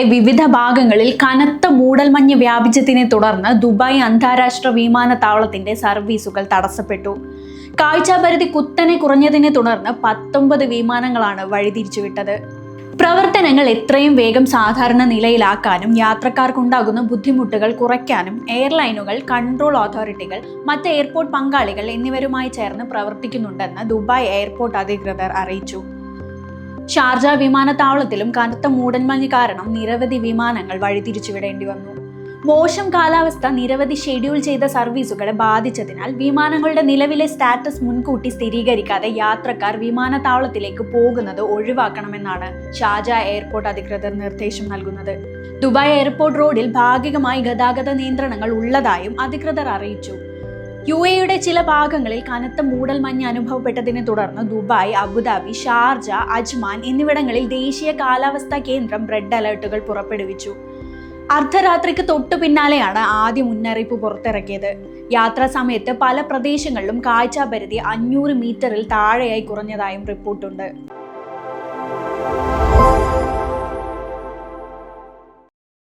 യുഎഇയുടെ വിവിധ ഭാഗങ്ങളിൽ കനത്ത മൂടൽമഞ്ഞ് വ്യാപിച്ചതിനെ തുടർന്ന് ദുബായ് അന്താരാഷ്ട്ര വിമാനത്താവളത്തിന്റെ സർവീസുകൾ തടസ്സപ്പെട്ടു. കാഴ്ചാപരിധി കുത്തനെ കുറഞ്ഞതിനെ തുടർന്ന് പത്തൊമ്പത് വിമാനങ്ങളാണ് വഴിതിരിച്ചുവിട്ടത്. പ്രവർത്തനങ്ങൾ എത്രയും വേഗം സാധാരണ നിലയിലാക്കാനും യാത്രക്കാർക്കുണ്ടാകുന്ന ബുദ്ധിമുട്ടുകൾ കുറയ്ക്കാനും എയർലൈനുകൾ കൺട്രോൾ അതോറിറ്റികൾ മറ്റ് എയർപോർട്ട് പങ്കാളികൾ എന്നിവരുമായി ചേർന്ന് പ്രവർത്തിക്കുന്നുണ്ടെന്ന് ദുബായ് എയർപോർട്ട് അധികൃതർ അറിയിച്ചു. ഷാർജ വിമാനത്താവളത്തിലും കനത്ത മൂടൽമഞ്ഞ് കാരണം നിരവധി വിമാനങ്ങൾ വഴിതിരിച്ചുവിടേണ്ടി വന്നു. മോശം കാലാവസ്ഥ നിരവധി ഷെഡ്യൂൾ ചെയ്ത സർവീസുകളെ ബാധിച്ചതിനാൽ വിമാനങ്ങളുടെ നിലവിലെ സ്റ്റാറ്റസ് മുൻകൂട്ടി സ്ഥിരീകരിക്കാതെ യാത്രക്കാർ വിമാനത്താവളത്തിലേക്ക് പോകുന്നത് ഒഴിവാക്കണമെന്നാണ് ഷാജ എയർപോർട്ട് അധികൃതർ നിർദ്ദേശം നൽകുന്നത്. ദുബായ് എയർപോർട്ട് റോഡിൽ ഭാഗികമായി ഗതാഗത നിയന്ത്രണങ്ങൾ ഉള്ളതായും അധികൃതർ അറിയിച്ചു. യു എയുടെ ചില ഭാഗങ്ങളിൽ കനത്ത മൂടൽമഞ്ഞ് അനുഭവപ്പെട്ടതിനെ തുടർന്ന് ദുബായ് അബുദാബി ഷാർജ അജ്മാൻ എന്നിവിടങ്ങളിൽ ദേശീയ കാലാവസ്ഥാ കേന്ദ്രം റെഡ് അലർട്ടുകൾ പുറപ്പെടുവിച്ചു. അർദ്ധരാത്രിക്ക് തൊട്ടു പിന്നാലെയാണ് ആദ്യ മുന്നറിയിപ്പ് പുറത്തിറക്കിയത്. യാത്രാ സമയത്ത് പല പ്രദേശങ്ങളിലും കാഴ്ചാപരിധി അഞ്ഞൂറ് മീറ്ററിൽ താഴെയായി കുറഞ്ഞതായും റിപ്പോർട്ടുണ്ട്.